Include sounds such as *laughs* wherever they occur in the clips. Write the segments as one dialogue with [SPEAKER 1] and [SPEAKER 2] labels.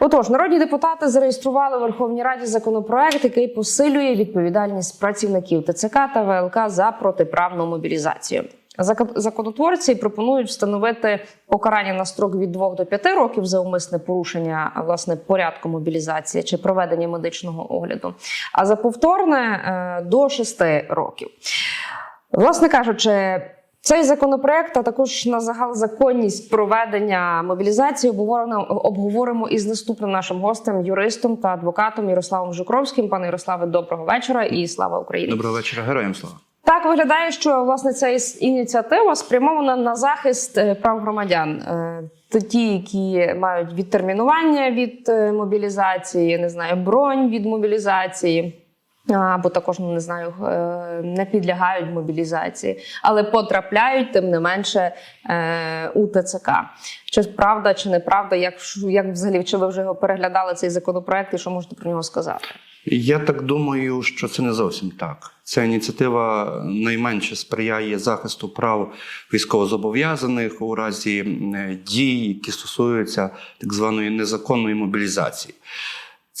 [SPEAKER 1] Отож, народні депутати зареєстрували в Верховній Раді законопроект, який посилює відповідальність працівників ТЦК та ВЛК за протиправну мобілізацію. Законотворці пропонують встановити покарання на строк від 2 до 5 років за умисне порушення власне порядку мобілізації чи проведення медичного огляду, а за повторне е, до 6 років. Власне кажучи, цей законопроект, а також на загал законність проведення мобілізації обговоримо із наступним нашим гостем, юристом та адвокатом Ярославом Жукровським. Пане Ярославе, доброго вечора і слава Україні.
[SPEAKER 2] Доброго вечора, героям слава.
[SPEAKER 1] Так виглядає, що власне ця ініціатива спрямована на захист е, прав громадян. Е, Ті, які мають відтермінування від е, мобілізації, я не знаю, бронь від мобілізації. Або також ну, не знаю, е, не підлягають мобілізації, але потрапляють тим не менше е, у ТЦК. Чи правда, чи неправда, як, як взагалі чи ви вже його переглядали цей законопроект, і що можете про нього сказати?
[SPEAKER 2] Я так думаю, що це не зовсім так. Ця ініціатива найменше сприяє захисту прав військовозобов'язаних у разі дій, які стосуються так званої незаконної мобілізації.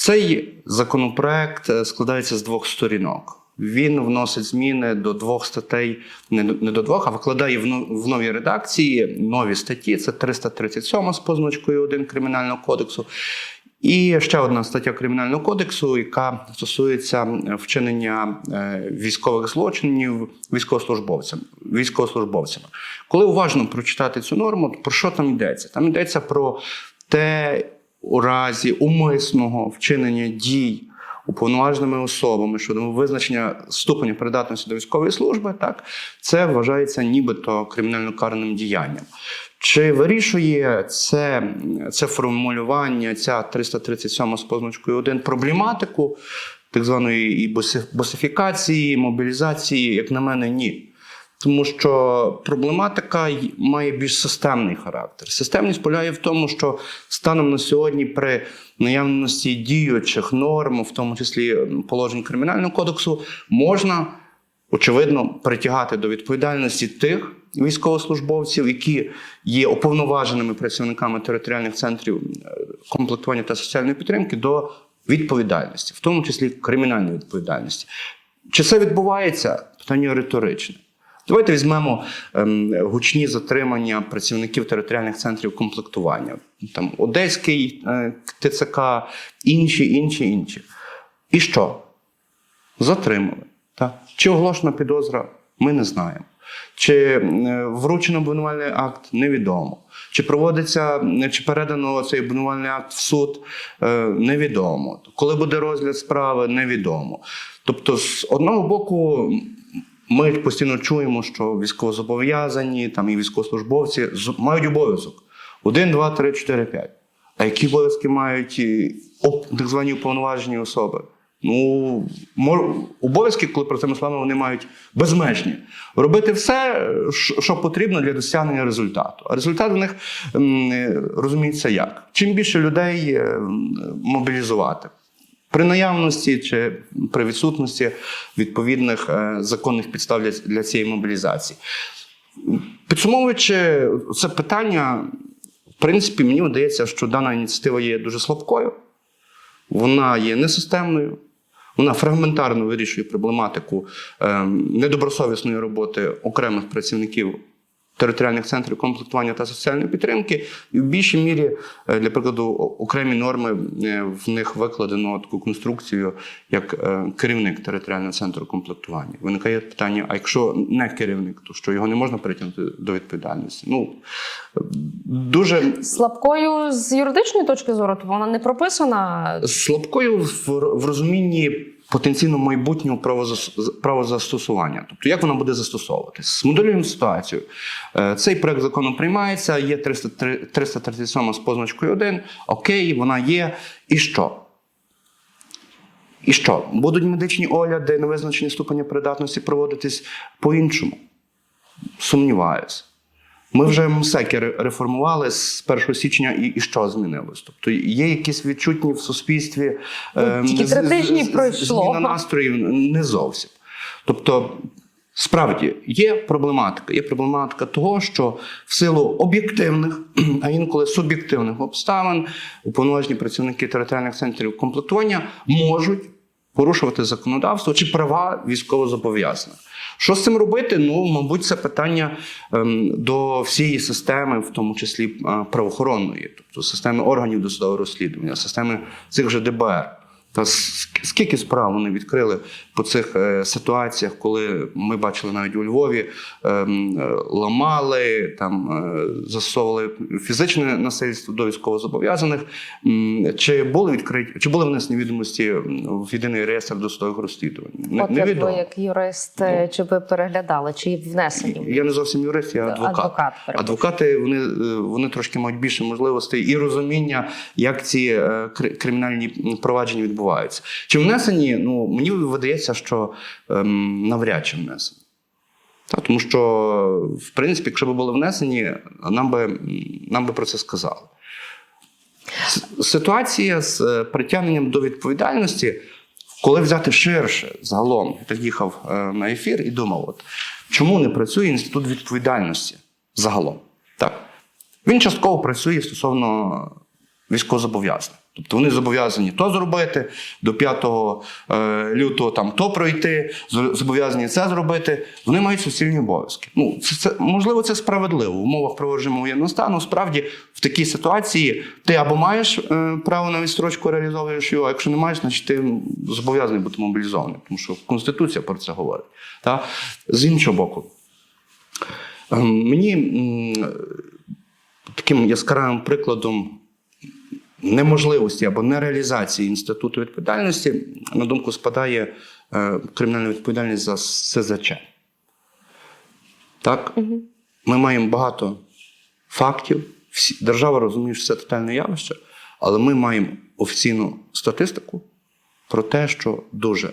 [SPEAKER 2] Цей законопроект е, складається з двох сторінок. Він вносить зміни до двох статей, не до, не до двох, а викладає в, но- в новій редакції нові статті. Це 337 з позначкою 1 Кримінального кодексу. І ще одна стаття Кримінального кодексу, яка стосується е, вчинення е, військових злочинів військовослужбовцям, військовослужбовцями. Коли уважно прочитати цю норму, про що там йдеться? Там йдеться про те, у разі умисного вчинення дій уповноваженими особами щодо визначення ступеня придатності до військової служби, так це вважається нібито кримінально карним діянням. Чи вирішує це, це формулювання, ця 337 з позначкою 1 проблематику так званої і босифікації, мобілізації, як на мене, ні. Тому що проблематика має більш системний характер. Системність полягає в тому, що станом на сьогодні при наявності діючих норм, в тому числі положень кримінального кодексу, можна очевидно притягати до відповідальності тих військовослужбовців, які є уповноваженими працівниками територіальних центрів е, комплектування та соціальної підтримки, до відповідальності, в тому числі кримінальної відповідальності. Чи це відбувається? Питання риторичне. Давайте візьмемо ем, гучні затримання працівників територіальних центрів комплектування. Там Одеський е, ТЦК, інші, інші, інші. І що? Затримали. Так? Чи оголошена підозра? Ми не знаємо. Чи е, вручено обвинувальний акт? Невідомо. Чи проводиться, е, чи передано цей обвинувальний акт в суд? Невідомо. Коли буде розгляд справи? Невідомо. Тобто, з одного боку, ми постійно чуємо, що військовозобов'язані там і військовослужбовці мають обов'язок: один, два, три, чотири, п'ять. А які обов'язки мають оп- так звані уповноважені особи? Ну, обов'язки, коли про це ми словами, вони мають безмежні. Робити все, що що потрібно для досягнення результату. А результат в них е, розуміється як? Чим більше людей е, мобілізувати. При наявності чи при відсутності відповідних е, законних підстав для, цієї мобілізації. Підсумовуючи це питання, в принципі, мені видається, що дана ініціатива є дуже слабкою, вона є несистемною, вона фрагментарно вирішує проблематику е, недобросовісної роботи окремих працівників територіальних центрів комплектування та соціальної підтримки, і в більшій мірі, е, для прикладу, окремі норми е, в них викладено таку конструкцію, як е, керівник територіального центру комплектування. Виникає питання: а якщо не керівник, то що його не можна притягнути до відповідальності? Ну дуже
[SPEAKER 1] Слабкою з юридичної точки зору, то вона не прописана.
[SPEAKER 2] слабкою в, в розумінні потенційно майбутнього правозастосування. Тобто, як вона буде застосовуватись? Змоделюємо ситуацію. Е, Цей проект закону приймається, є 303 337 з позначкою 1. Окей, вона є. І що? І що? Будуть медичні огляди на визначення ступеня придатності проводитись по-іншому? Сумніваюся. Ми вже МСЕКи реформували з 1 січня, і, і що змінилось? Тобто є якісь відчутні в суспільстві
[SPEAKER 1] тільки
[SPEAKER 2] з- з-
[SPEAKER 1] тижні
[SPEAKER 2] з-
[SPEAKER 1] пройшло.
[SPEAKER 2] зміна настроїв не зовсім. Тобто, Справді є проблематика. Є проблематика того, що в силу об'єктивних, *clears throat* а інколи суб'єктивних обставин уповноважені працівники територіальних центрів комплектування можуть порушувати законодавство чи права військовозобов'язаних. Що з цим робити? Ну, мабуть, це питання ем, до всієї системи, в тому числі е, правоохоронної, тобто системи органів досудового розслідування, системи цих же ДБР. Та скільки справ вони відкрили по цих е, ситуаціях, коли ми бачили навіть у Львові, ем, е, ламали, там е, застосовували фізичне насильство до військовозобов'язаних. Чи були відкриті, чи були внесені відомості в єдиний реєстр досудових розслідувань? Не-
[SPEAKER 1] От як ви, як юрист, е, чи ви переглядали, чи внесені?
[SPEAKER 2] Я не зовсім юрист, я адвокат.
[SPEAKER 1] Адвокат.
[SPEAKER 2] Адвокати вони, вони трошки мають більше можливостей і розуміння, як ці кримінальні провадження відбуваються. Чи внесені? Ну мені видається, що ем, навряд чи внесені. Та, тому що, в принципі, якщо б були внесені, нам би, нам би про це сказали. Ситуація з е, притягненням до відповідальності, коли взяти ширше загалом, я їхав е, на ефір і думав: от, чому не працює інститут відповідальності загалом? Так. Він частково працює стосовно військовозобов'язаних. Тобто вони зобов'язані то зробити до 5 е, лютого, там то пройти, зобов'язані це зробити. Вони мають суцільні обов'язки. Ну, це, це можливо, це справедливо. В умовах проводження воєнного стану. Справді, в такій ситуації ти або маєш е, право на відстрочку, реалізовуєш його, а якщо не маєш, значить ти зобов'язаний бути мобілізований, тому що Конституція про це говорить. Та? З іншого боку, е, мені м, таким яскравим прикладом неможливості або нереалізації інституту відповідальності, на думку спадає е, кримінальна відповідальність за СЗЧ. Так? Ми маємо багато фактів. Держава розуміє, що це тотальне явище, але ми маємо офіційну статистику про те, що дуже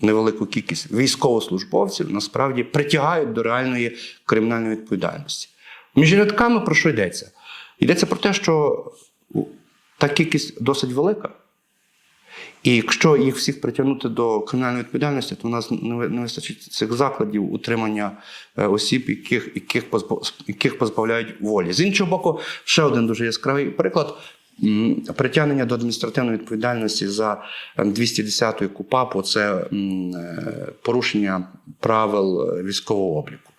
[SPEAKER 2] невелику кількість військовослужбовців насправді притягають до реальної кримінальної відповідальності. Між рядками про що йдеться? Йдеться про те, що та кількість досить велика. І якщо їх всіх притягнути до кримінальної відповідальності, то в нас не вистачить цих закладів утримання е, осіб, яких, яких, позбав, яких позбавляють волі. З іншого боку, ще один дуже яскравий приклад. Притягнення до адміністративної відповідальності за е, 210 КУПАПу це е, порушення правил е, військового обліку.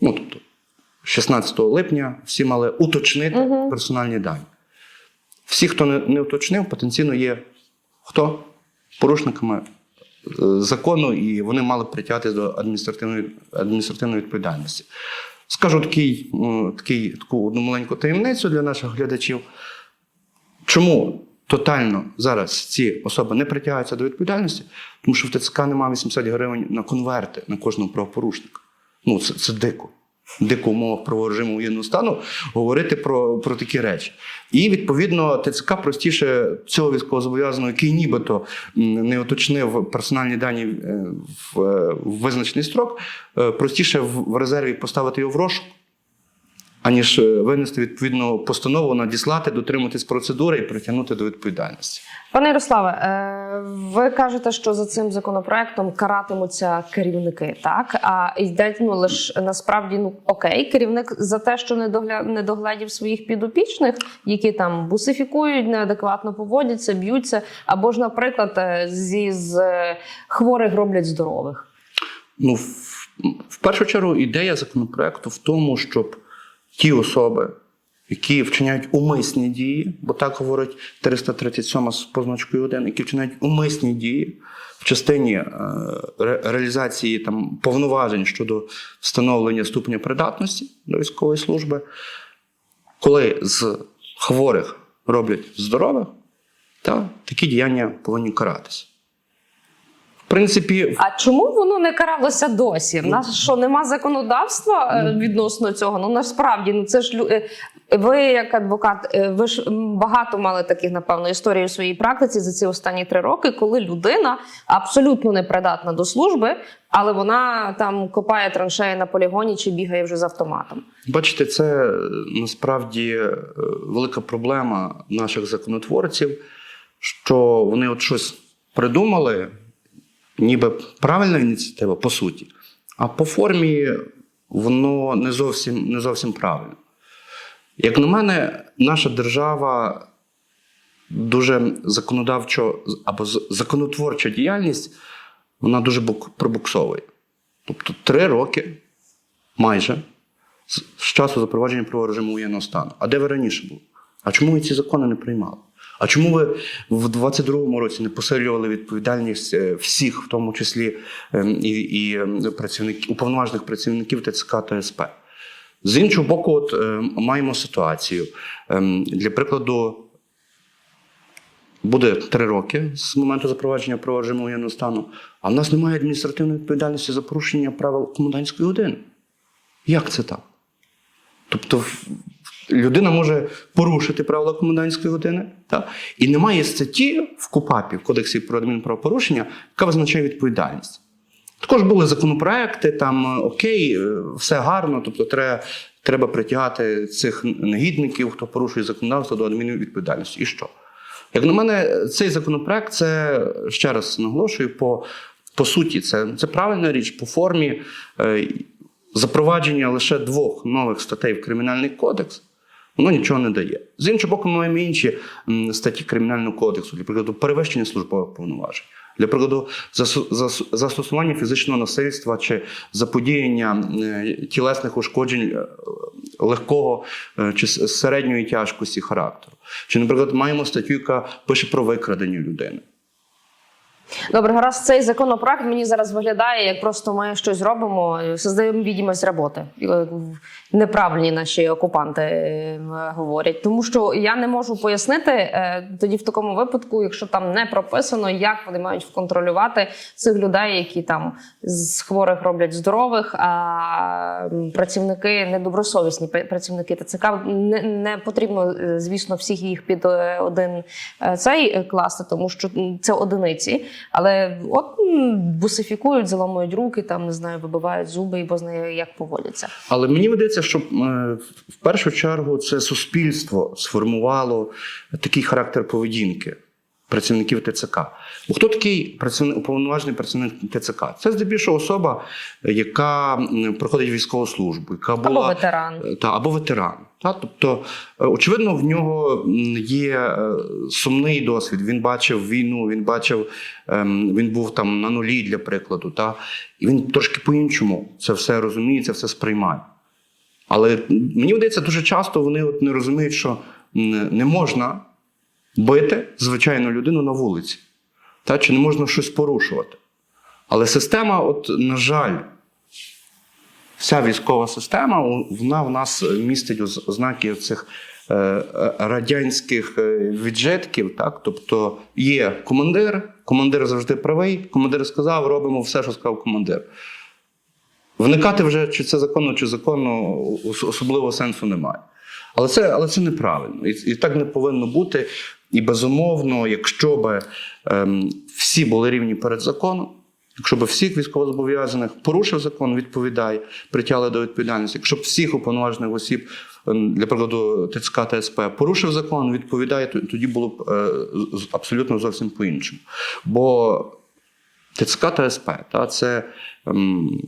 [SPEAKER 2] Ну, тобто, 16 липня всі мали уточнити персональні дані. Всі, хто не, уточнив, потенційно є хто? Порушниками е, закону, і вони мали притягти до адміністративної, адміністративної відповідальності. Скажу такий, такий, таку одну маленьку таємницю для наших глядачів. Чому тотально зараз ці особи не притягаються до відповідальності? Тому що в ТЦК немає 80 гривень на конверти на кожного правопорушника. Ну, це, це дико. Дико в умовах правового режиму воєнного стану говорити про, про такі речі. І відповідно ТЦК простіше цього військовозобов'язаного, який нібито не уточнив персональні дані е, в, е, в визначений строк, е, простіше в резерві поставити його в розшук, аніж е, винести відповідну постанову, надіслати, дотриматись процедури і притягнути до відповідальності.
[SPEAKER 1] Пане Ярославе, е, ви кажете, що за цим законопроектом каратимуться керівники, так? А йде ну лише насправді ну окей, керівник за те, що не догля... не доглядів своїх підопічних, які там бусифікують, неадекватно поводяться, б'ються, або ж, наприклад, е, зі з хворих роблять здорових.
[SPEAKER 2] Ну, в першу чергу, ідея законопроекту в тому, щоб ті особи, які вчиняють умисні дії, бо так говорить 337 з позначкою 1, які вчиняють умисні дії в частині е, ре- реалізації там, повноважень щодо встановлення ступеня придатності до військової служби, коли з хворих роблять здорових, та такі діяння повинні каратися. В принципі,
[SPEAKER 1] А чому воно не каралося досі? В нас що нема законодавства е, відносно цього? Ну насправді ну це ж лю- е, ви, як адвокат, е, ви ж багато мали таких, напевно, історій у своїй практиці за ці останні три роки, коли людина абсолютно не придатна до служби, але вона там копає траншеї на полігоні чи бігає вже з автоматом.
[SPEAKER 2] Бачите, це насправді велика проблема наших законотворців, що вони от щось придумали, ніби правильна ініціатива, по суті, А по формі воно не зовсім, не зовсім правильно. Як на мене, наша держава дуже законодавчо або законотворча діяльність, вона дуже бук- пробуксовує. Тобто три роки майже з, часу запровадження правового режиму воєнного стану. А де ви раніше були? А чому ви ці закони не приймали? А чому ви в 22-му році не посилювали відповідальність е, всіх, в тому числі ем, і, і ем, працівників, уповноважених працівників ТЦК та СП? З іншого боку, от, ем, маємо ситуацію. Ем, Для прикладу, буде три роки з моменту запровадження правового воєнного стану, а в нас немає адміністративної відповідальності за порушення правил комендантської години. Як це так? Тобто людина може порушити правила комендантської години, так? і немає статті в КУПАПі, в Кодексі про адмінправопорушення, яка визначає відповідальність. Також були законопроекти, там е, окей, е, все гарно, тобто треба, треба притягати цих негідників, хто порушує законодавство до адмінвідповідальності. І що? Як на мене, цей законопроект це ще раз наголошую, по, по суті, це, це правильна річ по формі е, запровадження лише двох нових статей в Кримінальний кодекс. Воно нічого не дає. З іншого боку, ми маємо інші статті Кримінального кодексу, для прикладу, перевищення службових повноважень, для прикладу, застосування фізичного насильства чи заподіяння е, тілесних ушкоджень е, легкого е, чи середньої тяжкості характеру. Чи, наприклад, маємо статтю, яка пише про викрадення людини.
[SPEAKER 1] Добре, гаразд, цей законопроект мені зараз виглядає, як просто ми щось робимо, создаємо відомість роботи. Е, Неправильні наші окупанти е, говорять. Тому що я не можу пояснити е, тоді в такому випадку, якщо там не прописано, як вони мають контролювати цих людей, які там з хворих роблять здорових, а працівники недобросовісні пр- працівники ТЦК не, не потрібно, звісно, всіх їх під один цей класти, тому що це одиниці. Але от бусифікують, заламують руки, там не знаю, вибивають зуби і бо знає, як поводяться.
[SPEAKER 2] Але мені видається, що е, в першу чергу це суспільство сформувало такий характер поведінки працівників ТЦК. Бо хто такий уповноважений працівник ТЦК? Це здебільшого особа, яка проходить військову службу, яка була
[SPEAKER 1] Або ветеран.
[SPEAKER 2] Е, Та, або ветеран. Та? Тобто, е, очевидно, в нього є е, сумний досвід. Він бачив війну, він бачив, ем, він був там на нулі, для прикладу. Та? І він трошки по-іншому це все розуміє, це все сприймає. Але мені здається, дуже часто вони от не розуміють, що не можна бити звичайну людину на вулиці, та? чи не можна щось порушувати. Але система, от, на жаль, вся військова система, вона в нас містить ознаки цих е, радянських е, віджитків. Так? Тобто є командир, командир завжди правий, командир сказав, робимо все, що сказав командир. Вникати вже, чи це законно, чи законно, особливого сенсу немає. Але це, але це неправильно. І, і так не повинно бути. І безумовно, якщо б ем, всі були рівні перед законом, якщо б всіх військовозобов'язаних порушив закон, відповідає, притягли до відповідальності. Якщо б всіх уповноважених осіб, ем, для прикладу ТЦК та СП, порушив закон, відповідає, то- тоді було б е, абсолютно зовсім по-іншому. Бо ТЦК та СП та, це ем,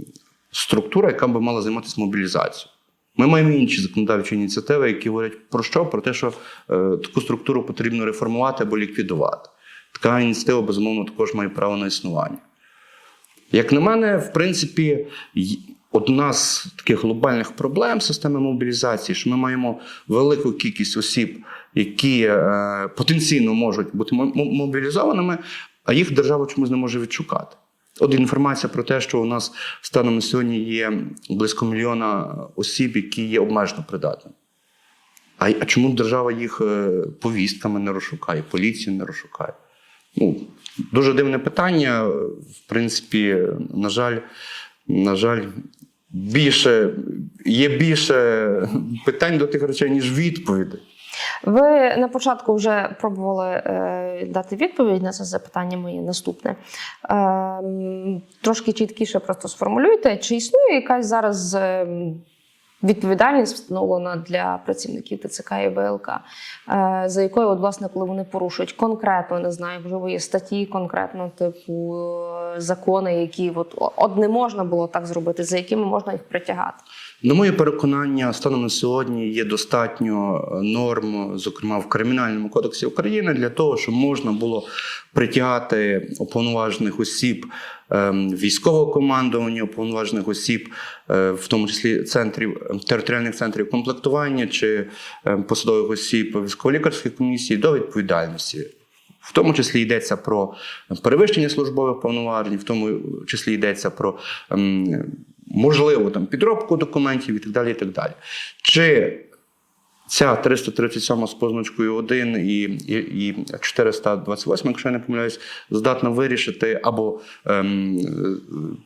[SPEAKER 2] структура, яка би мала займатися мобілізацією. Ми маємо інші законодавчі ініціативи, які говорять про що? Про те, що е, таку структуру потрібно реформувати або ліквідувати. Така ініціатива, безумовно, також має право на існування. Як на мене, в принципі, одна з таких глобальних проблем системи мобілізації, що ми маємо велику кількість осіб, які е, потенційно можуть бути мо- мо- мобілізованими, а їх держава чомусь не може відшукати. От інформація про те, що у нас станом на сьогодні є близько мільйона осіб, які є обмежено придатними. А, а чому держава їх е, повістками не розшукає, поліцію не розшукає? Ну, дуже дивне питання. В принципі, на жаль, на жаль, більше, є більше питань до тих речей, ніж відповідей.
[SPEAKER 1] Ви на початку вже пробували е, дати відповідь на це запитання моє наступне. Е, трошки чіткіше просто сформулюйте, чи існує якась зараз е, відповідальність встановлена для працівників ТЦК і ВЛК, е, за якою, от, власне, коли вони порушують конкретно, не знаю, можливо, є статті конкретно, типу закони, які от, от не можна було так зробити, за якими можна їх притягати?
[SPEAKER 2] На моє переконання, станом на сьогодні є достатньо е, норм, зокрема в Кримінальному кодексі України, для того, щоб можна було притягати уповноважених осіб ем, військового командування, уповноважених осіб, е, в тому числі центрів територіальних центрів комплектування чи ем, посадових осіб військово-лікарської комісії до відповідальності. В тому числі йдеться про перевищення службових повноважень, в тому числі йдеться про ем, можливо там підробку документів і так далі. І так далі. Чи ця 337 з позначкою 1 і, і, і 428, якщо я не помиляюсь, здатна вирішити або ем,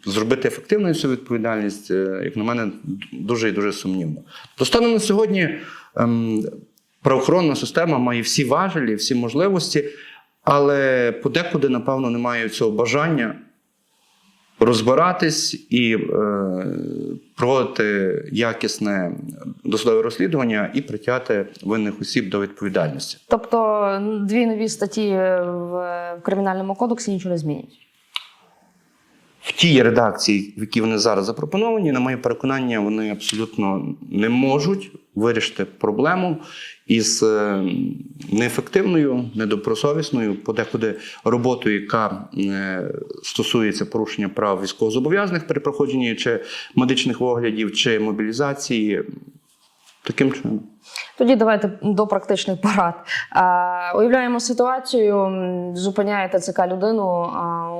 [SPEAKER 2] зробити ефективною цю відповідальність, е, як на мене, дуже і дуже сумнівно. То станом на сьогодні ем, правоохоронна система має всі важелі, всі можливості, але подекуди, напевно, немає цього бажання розбиратись і е, проводити якісне досудове розслідування і притягти винних осіб до відповідальності.
[SPEAKER 1] Тобто дві нові статті в кримінальному кодексі нічого не змінять.
[SPEAKER 2] В тій редакції, в якій вони зараз запропоновані, на моє переконання, вони абсолютно не можуть вирішити проблему із е, неефективною, недобросовісною, подекуди роботою, яка е, стосується порушення прав військовозобов'язаних при проходженні чи медичних оглядів, чи мобілізації. Таким чином.
[SPEAKER 1] Тоді давайте до практичних порад. А, уявляємо ситуацію, м, зупиняє ТЦК людину,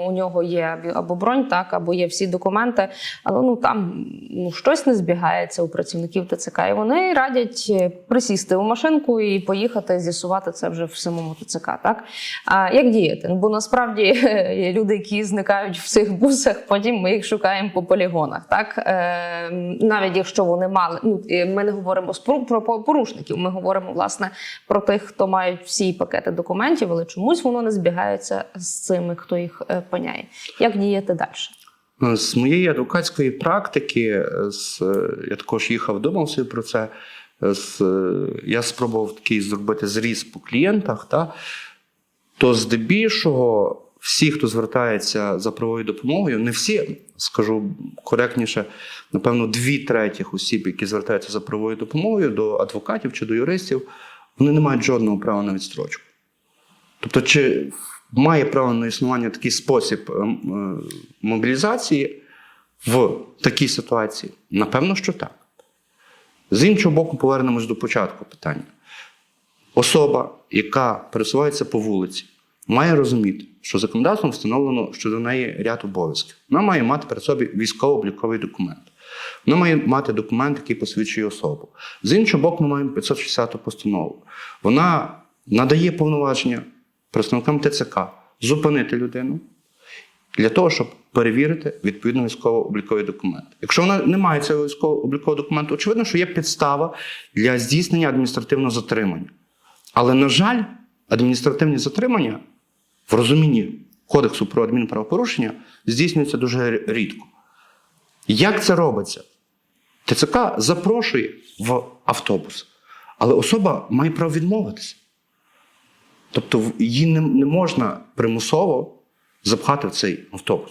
[SPEAKER 1] у нього є або бронь, так, або є всі документи, але ну там ну, щось не збігається у працівників ТЦК. І вони радять е, присісти у машинку і поїхати з'ясувати це вже в самому ТЦК. Так? А як діяти? Ну, Бо насправді *laughs* є люди, які зникають в цих бусах, потім ми їх шукаємо по полігонах. Так? Е, навіть якщо вони мали, ну ми не говоримо про по- порушників, ми говоримо власне про тих, хто мають всі пакети документів, але чомусь воно не збігається з цими, хто їх е, паняє. Як діяти далі?
[SPEAKER 2] З моєї адвокатської практики, з, е, я також їхав, думався про це. З, е, я спробував такий зробити зріз по клієнтах, та, то здебільшого всі, хто звертається за правовою допомогою, не всі, скажу коректніше, напевно, дві третіх осіб, які звертаються за правовою допомогою до адвокатів чи до юристів, вони не мають жодного права на відстрочку. Тобто, чи має право на існування такий спосіб ем, е, мобілізації в такій ситуації? Напевно, що так. З іншого боку, повернемось до початку питання. Особа, яка пересувається по вулиці, має розуміти, що законодавством встановлено щодо неї ряд обов'язків. Вона має мати при собі військово-обліковий документ. Вона має мати документ, який посвідчує особу. З іншого боку, ми маємо 560 постанову. Вона надає повноваження представникам ТЦК зупинити людину для того, щоб перевірити відповідно військово-обліковий документ. Якщо вона не має цього військово-облікового документу, очевидно, що є підстава для здійснення адміністративного затримання. Але, на жаль, адміністративні затримання в розумінні Кодексу про адмінправопорушення здійснюються дуже рідко. Як це робиться? ТЦК запрошує в автобус, але особа має право відмовитися. Тобто її не, не можна примусово запхати в цей автобус.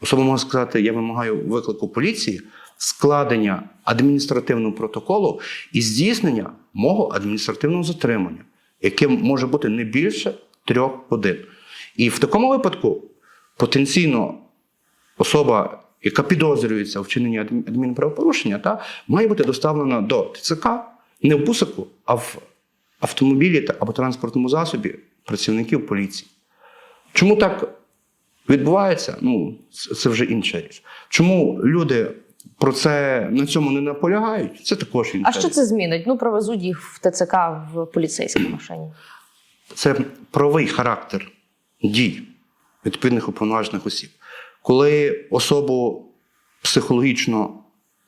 [SPEAKER 2] Особа може сказати: я вимагаю виклику поліції, складення адміністративного протоколу і здійснення мого адміністративного затримання, яке може бути не більше трьох годин. І в такому випадку потенційно особа, яка підозрюється у вчиненні адмінправопорушення, та, має бути доставлена до ТЦК не в бусику, а в автомобілі та- або транспортному засобі працівників поліції. Чому так відбувається? Ну, це вже інша річ. Чому люди про це на цьому не наполягають? Це також інша
[SPEAKER 1] А що це змінить? Ну, привезуть їх в ТЦК в поліцейській машині.
[SPEAKER 2] це правовий характер дій відповідних уповноважених осіб. Коли особу психологічно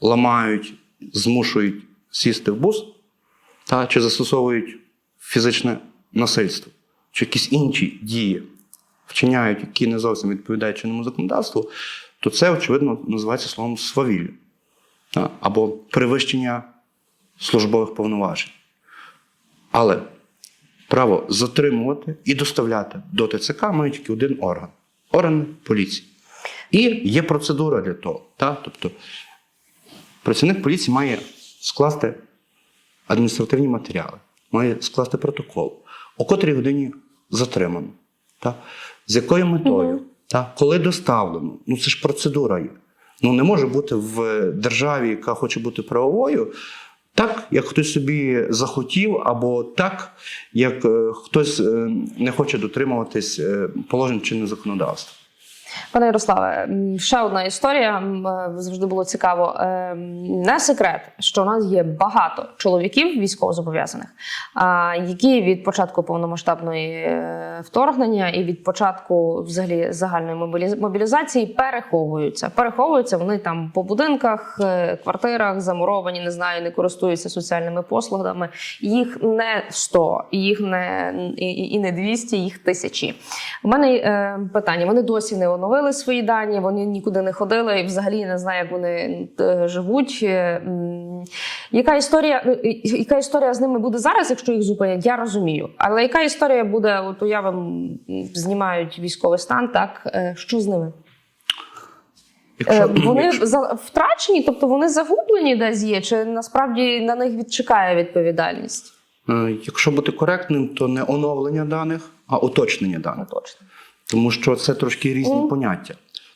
[SPEAKER 2] ламають, змушують сісти в бус, та, чи застосовують фізичне насильство, чи якісь інші дії вчиняють, які не зовсім відповідають чинному законодавству, то це, очевидно, називається словом свавілля або перевищення службових повноважень. Але право затримувати і доставляти до ТЦК має тільки один орган орган поліції. І є процедура для того. Та? Тобто працівник поліції має скласти адміністративні матеріали, має скласти протокол, о котрій годині затримано, та? з якою метою, та? коли доставлено. Ну це ж процедура є. Ну не може бути в державі, яка хоче бути правовою, так, як хтось собі захотів, або так, як е, хтось е, не хоче дотримуватись е, положень чинного законодавства.
[SPEAKER 1] Пане Ярославе, ще одна історія е, завжди було цікаво. Е, Не секрет, що у нас є багато чоловіків військовозобов'язаних, які від початку повномасштабної е, вторгнення і від початку взагалі загальної мобілізації переховуються. Переховуються вони там по будинках, квартирах, замуровані, не знаю, не користуються соціальними послугами. Їх не 100, їх не і, не 200, їх тисячі. У мене питання: вони досі не оновили свої дані, вони нікуди не ходили і взагалі не знаю, як вони е, живуть. Е, Яка історія, ну, яка історія з ними буде зараз, якщо їх зупинять, я розумію. Але яка історія буде, от уявимо, м, знімають військовий стан, так е, що з ними? Е, Вони втрачені, тобто вони загублені десь є, чи насправді на них відчекає відповідальність?
[SPEAKER 2] Е, Якщо бути коректним, то не оновлення даних, а уточнення даних.
[SPEAKER 1] точно.
[SPEAKER 2] Тому що це трошки різні
[SPEAKER 1] Мгм.
[SPEAKER 2] поняття.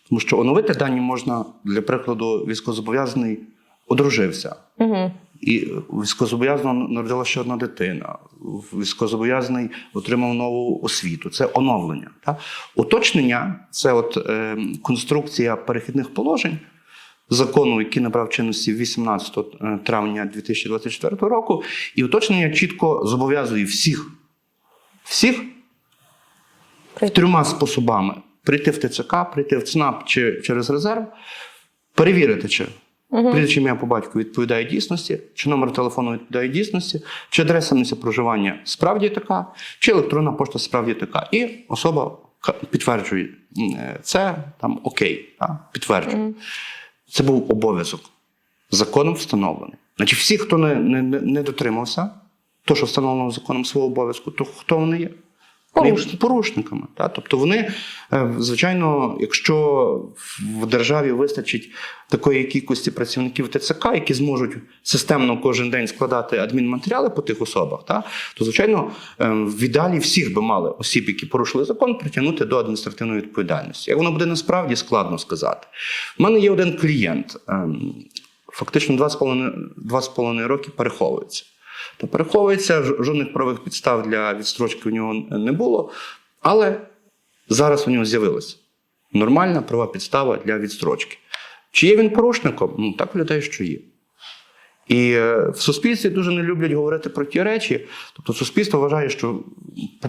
[SPEAKER 2] Тому що оновити дані можна, для прикладу, військовозобов'язаний одружився.
[SPEAKER 1] Угу.
[SPEAKER 2] І у військовозобов'язаного народила ще одна дитина. Військовозобов'язаний отримав нову освіту. Це оновлення. Та? Уточнення це от, е, конструкція перехідних положень закону, який набрав чинності 18 травня 2024 року. І уточнення чітко зобов'язує всіх, всіх трьома способами: прийти в ТЦК, прийти в ЦНАП чи через резерв, перевірити, чи
[SPEAKER 1] Угу.
[SPEAKER 2] прізвище ім'я по батьку відповідає дійсності, чи номер телефону відповідає дійсності, чи адреса місця проживання справді така, чи електронна пошта справді така. І особа підтверджує е, це там окей, та, підтверджує. Це був обов'язок. Законом встановлений. Значить, всі, хто не, не- не дотримався, то, що встановлено законом свого обов'язку, то хто вони є? Вони порушниками. Та? Тобто вони, е, звичайно, якщо в державі вистачить такої кількості працівників ТЦК, які зможуть системно кожен день складати адмінматеріали по тих особах, та? то, звичайно, е, в ідеалі всіх би мали осіб, які порушили закон, притягнути до адміністративної відповідальності. Як воно буде насправді складно сказати. У мене є один клієнт, ем, фактично 2,5 2,5 роки переховується. Та переховується, жодних правових підстав для відстрочки у нього не було, але зараз у нього з'явилася нормальна права підстава для відстрочки. Чи є він порушником? Ну, так виглядає, що є. І е, в суспільстві дуже не люблять говорити про ті речі. Тобто суспільство вважає, що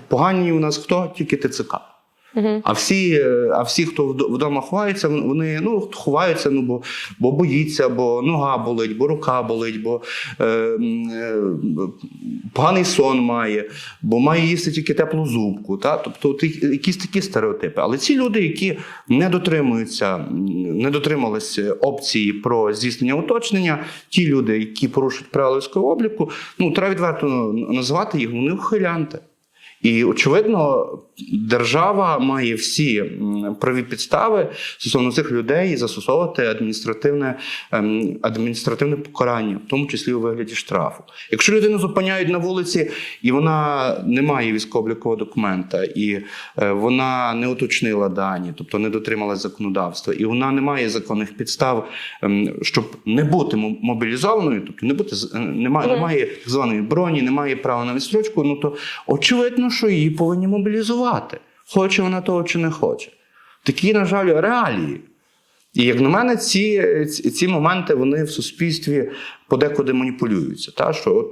[SPEAKER 2] погані у нас хто? Тільки ТЦК. А всі, е, а всі, хто вдома ховаються, вони ну, ховаються, ну, бо, бо боїться, бо нога болить, бо рука болить, бо е, е, поганий сон має, бо має їсти тільки теплу зубку. Та? Тобто якісь такі стереотипи. Але ці люди, які не дотримуються, не дотрималися опції про здійснення уточнення, ті люди, які порушують правила військового обліку, ну треба відверто називати їх, вони ухилянти. І очевидно, держава має всі праві підстави стосовно цих людей застосовувати адміністративне, ем, адміністративне покарання, в тому числі у вигляді штрафу. Якщо людину зупиняють на вулиці і вона не має військово-облікового документа, і е, вона не уточнила дані, тобто не дотрималась законодавства, і вона не має законних підстав, ем, щоб не бути мо- мобілізованою, тобто не бути е, немає, немає так званої броні, немає права на відстрочку, ну то очевидно, що її повинні мобілізувати. Хоче вона того чи не хоче. Такі, на жаль, реалії. І як на мене, ці, ці, моменти вони в суспільстві подекуди маніпулюються. Та? Що от,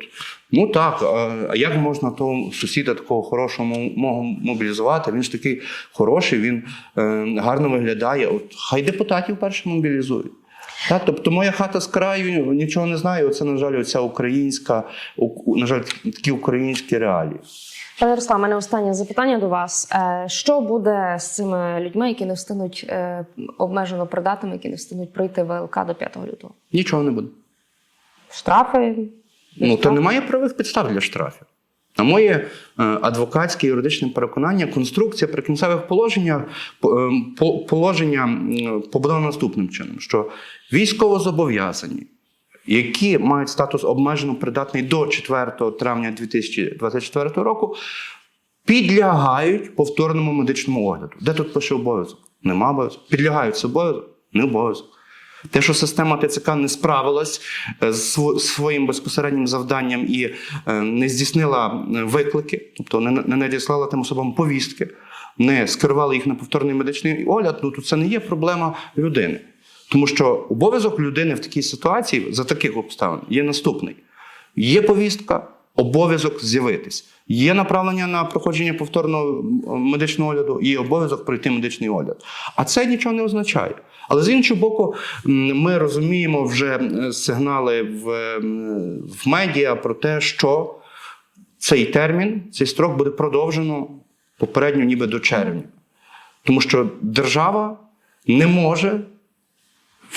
[SPEAKER 2] ну так, а, як можна того сусіда такого хорошого мобілізувати? Він ж такий хороший, він е, гарно виглядає. От хай депутатів перше мобілізують. Так, тобто моя хата з краю нічого не знає. Оце, на жаль, оця українська, на жаль, такі українські реалії.
[SPEAKER 1] Пане Руслан, мене останнє запитання до вас. Е, Що буде з цими людьми, які не встигнуть е, обмежено придатими, які не встигнуть прийти в ЛК до 5 лютого?
[SPEAKER 2] Нічого не буде.
[SPEAKER 1] Штрафи?
[SPEAKER 2] Ну, то немає правих підстав для штрафів. На моє е, адвокатське юридичне переконання, конструкція прикінцевих положення, по- е, положення побудована наступним чином: що військовозобов'язані, які мають статус обмежено придатний до 4 травня 2024 року, підлягають повторному медичному огляду. Де тут пише обов'язок? Нема обов'язку. Підлягають обов'язок? Не обов'язок. Те, що система ТЦК не справилась е, з своїм безпосереднім завданням і е, не здійснила е, виклики, тобто не, надіслала тим особам повістки, не скерували їх на повторний медичний огляд, ну то це не є проблема людини. Тому що обов'язок людини в такій ситуації за таких обставин є наступний: є повістка, обов'язок з'явитись. Є направлення на проходження повторного медичного огляду, і обов'язок пройти медичний огляд. А це нічого не означає. Але з іншого боку, ми розуміємо вже е, сигнали в, в медіа про те, що цей термін, цей строк буде продовжено попередньо, ніби до червня. Тому що держава не може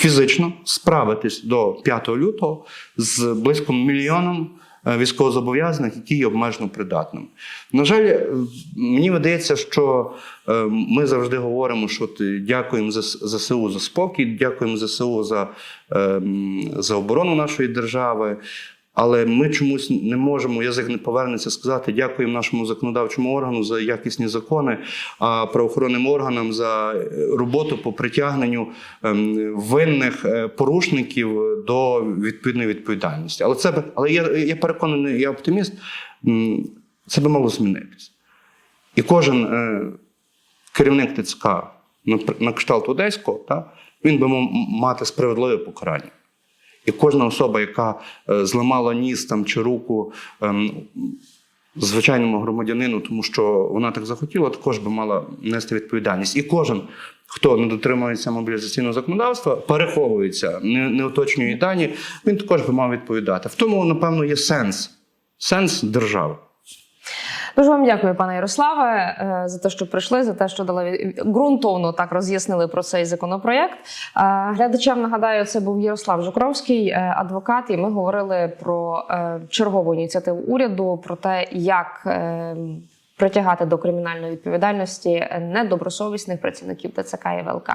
[SPEAKER 2] фізично справитись до 5 лютого з близько мільйоном е, військовозобов'язаних, які є обмежено придатними. На жаль, е, мені видається, що е, ми завжди говоримо, що дякуємо за ЗСУ за спокій, дякуємо ЗСУ за, е, за оборону нашої держави. Але ми чомусь не можемо, язик не повернеться сказати дякуємо нашому законодавчому органу за якісні закони, а правоохоронним органам за е, роботу по притягненню ем, винних е, порушників до відповідної відповідальності. Але це б- але я, я переконаний, я оптиміст, це би мало змінитися. І кожен е, керівник ТЦК на, кшталт Одеського, та, він би мав мати справедливе покарання. І кожна особа, яка е, зламала ніс там, чи руку ем, звичайному громадянину, тому що вона так захотіла, також би мала нести відповідальність. І кожен, хто не дотримується мобілізаційного законодавства, переховується, не, не уточнює дані, він також би мав відповідати. В тому, напевно, є сенс. Сенс держави.
[SPEAKER 1] Дуже вам дякую, пане Ярославе, е, за те, що прийшли, за те, що дали ґрунтовно так роз'яснили про цей законопроєкт. Е, Глядачам нагадаю, це був Ярослав Жукровський, е, адвокат, і ми говорили про чергову ініціативу уряду, про те, як притягати до кримінальної відповідальності недобросовісних працівників ТЦК і ВЛК.